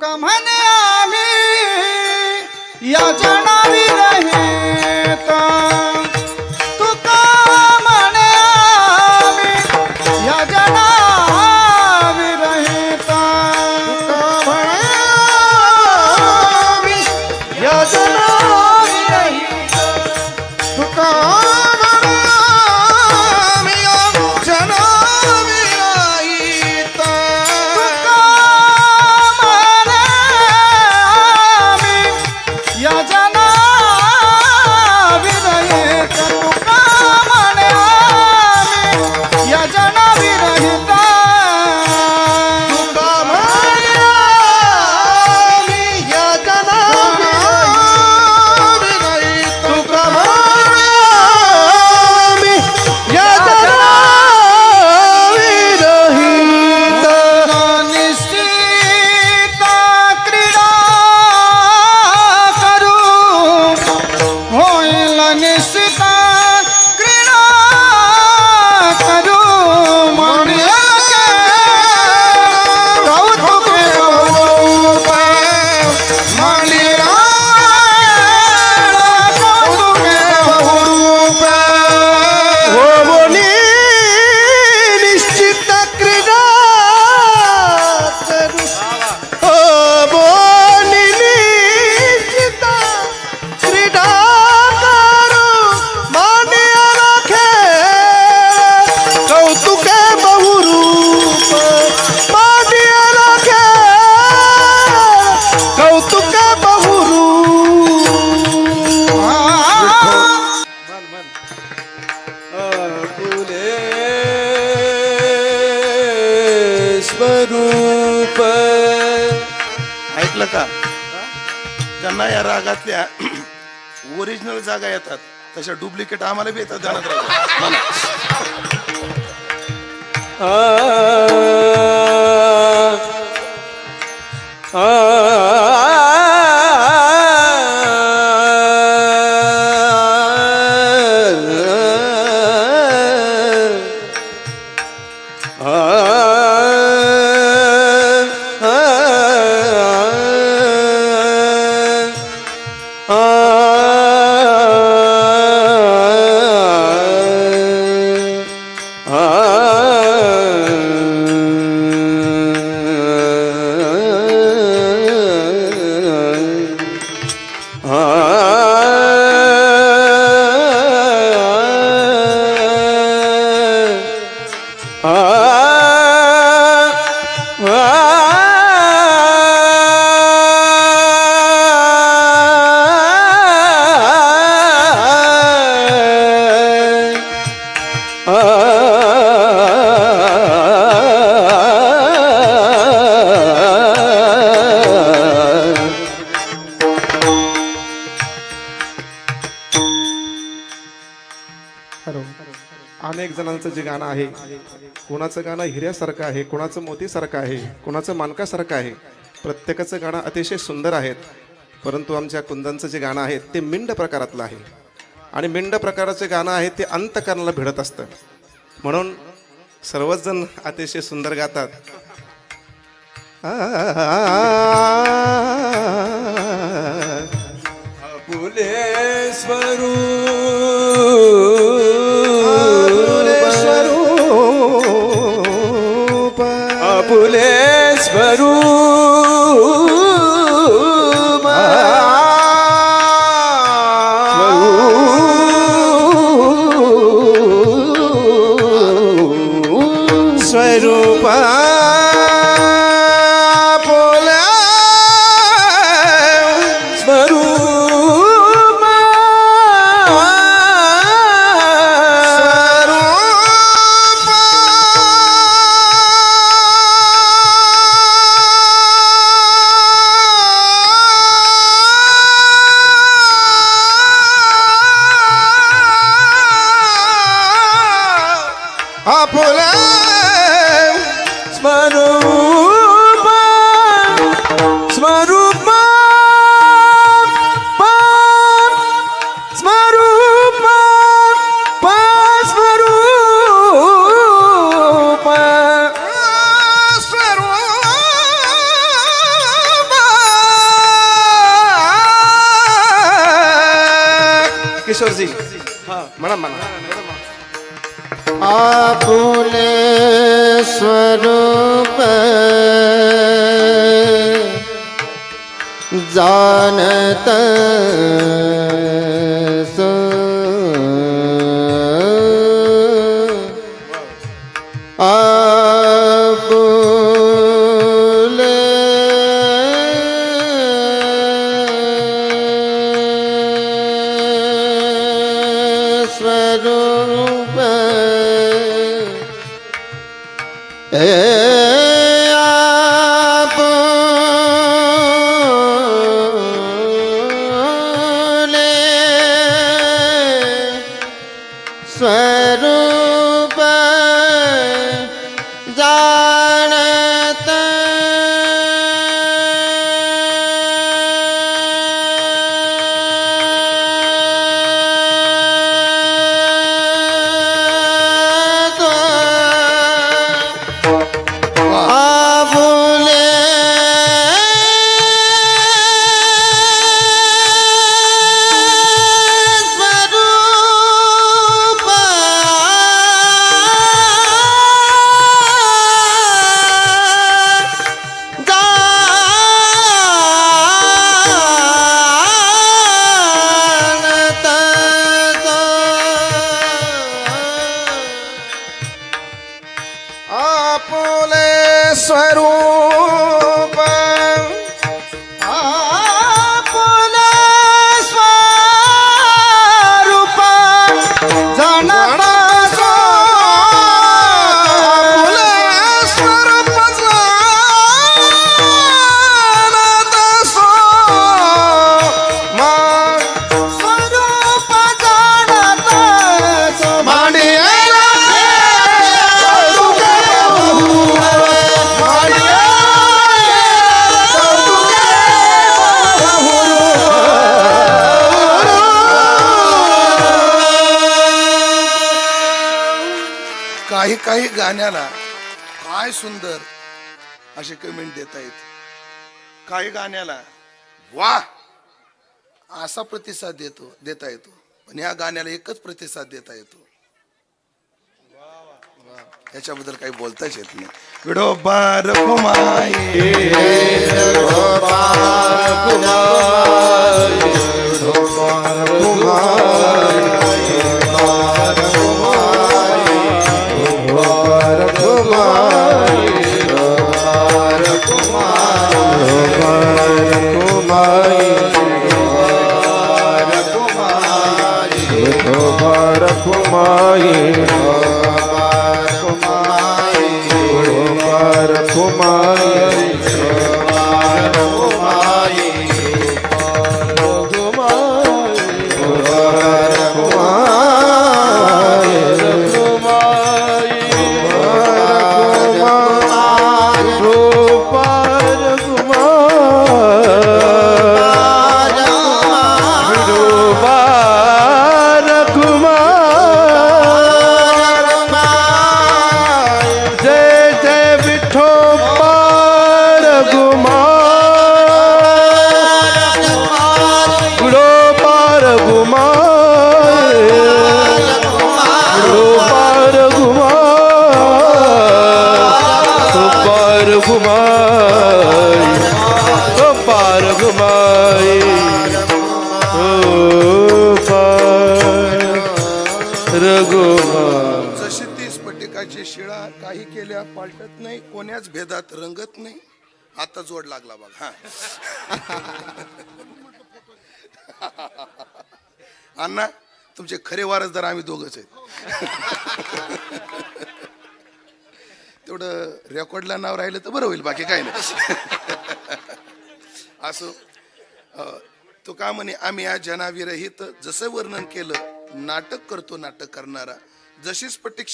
तुका म्हणे आम्ही या जनावी रहित. स्वरूप ऐकलं का त्यांना या रागातल्या ओरिजिनल जागा येतात तशा डुप्लिकेट आम्हाला बी येतात ध्यानात राहू जे गाणं आहे कोणाचं गाणं हिऱ्यासारखं आहे कोणाचं मोतीसारखं आहे कोणाचं मानकासारखं आहे प्रत्येकाचं गाणं अतिशय सुंदर आहेत परंतु आमच्या कुंदांचं जे गाणं आहे ते मिंड प्रकारातलं आहे आणि मिंड प्रकाराचे गाणं आहे ते अंतकरणाला भिडत असतं म्हणून सर्वच जण अतिशय सुंदर गातात फुले स्वरूप स्वरूप swaruma swaruma pulang Semarupa Semarupa Semarupa Semarupa Semarupa Kishore ji, mana mana. आपुले स्वरूप जानत काही काही गाण्याला काय सुंदर असे कमेंट देता येत. काही गाण्याला वा असा प्रतिसाद देतो देता येतो. पण ह्या गाण्याला एकच प्रतिसाद देता येतो. याच्याबद्दल काही बोलताच येत नाही. विडो बार કુમારી पार गुमाय ओ पार जशी ती स्फटिकाची शिळा काही केल्या पालटत नाही कोण्याच भेदात रंगत नाही. आता जोड लागला बघा हा. अण्णा तुमचे खरे वारसदार आम्ही दोघच आहेत. तेवढं रेकॉर्डला नाव राहिलं तर बरं होईल बाकी काय नाही. असं तो का म्हणे आम्ही या जनाविरहित जसं वर्णन केलं नाटक करतो नाटक करणारा. जशी स्फटिक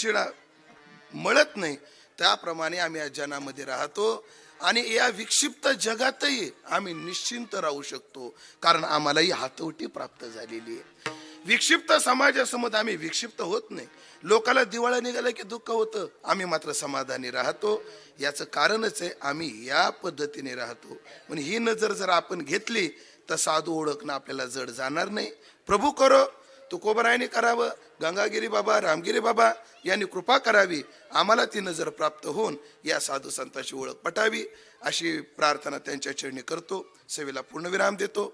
मळत नाही त्याप्रमाणे आम्ही या जनामध्ये राहतो आणि या विक्षिप्त जगातही आम्ही निश्चिंत राहू शकतो. कारण आम्हाला ही हातवटी प्राप्त झालेली आहे. विक्षिप्त समाजासमोर आम्ही विक्षिप्त होत नाही. लोकाला दिवाळा निघाला की दुःख होतं. आम्ही मात्र समाधानी राहतो. याचं कारणच आहे आम्ही या पद्धतीने राहतो. पण ही नजर जर आपण घेतली तर साधू ओळखणं आपल्याला जड जाणार नाही. प्रभू करो तुकोबरायने करावं गंगागिरी बाबा रामगिरी बाबा यांनी कृपा करावी. आम्हाला ती नजर प्राप्त होऊन या साधू संतांची ओळख पटावी. अशी प्रार्थना त्यांच्या चरणी करतो. सेवेला पूर्णविराम देतो.